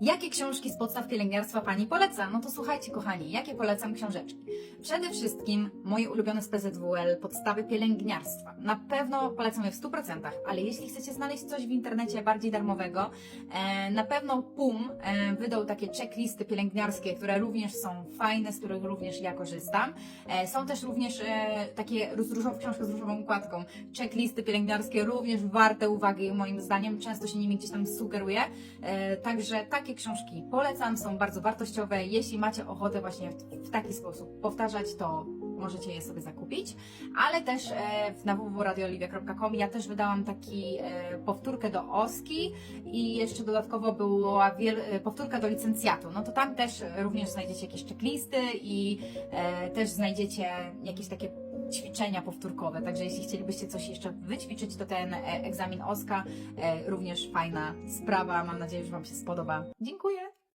Jakie książki z podstaw pielęgniarstwa Pani poleca? No to słuchajcie, kochani, jakie polecam książeczki? Przede wszystkim moje ulubione z PZWL, podstawy pielęgniarstwa. Na pewno polecam je w 100%, ale jeśli chcecie znaleźć coś w internecie bardziej darmowego, e, na pewno PUM e, wydał takie checklisty pielęgniarskie, które również są fajne, z których również ja korzystam. E, są też również takie z różową książkę z różową układką. Checklisty pielęgniarskie również warte uwagi moim zdaniem, często się nimi gdzieś tam sugeruje. Także takie książki polecam, są bardzo wartościowe. Jeśli macie ochotę właśnie w, taki sposób powtarzać, to możecie je sobie zakupić. Ale też e, na www.radioliwia.com ja też wydałam taki e, powtórkę do OSKI i jeszcze dodatkowo była e, powtórka do licencjatu. No to tam też również znajdziecie jakieś checklisty i też znajdziecie jakieś takie ćwiczenia powtórkowe. Także jeśli chcielibyście coś jeszcze wyćwiczyć, to ten e, egzamin OSKA e, również fajna sprawa. Mam nadzieję, że Wam się spodoba. Dziękuję.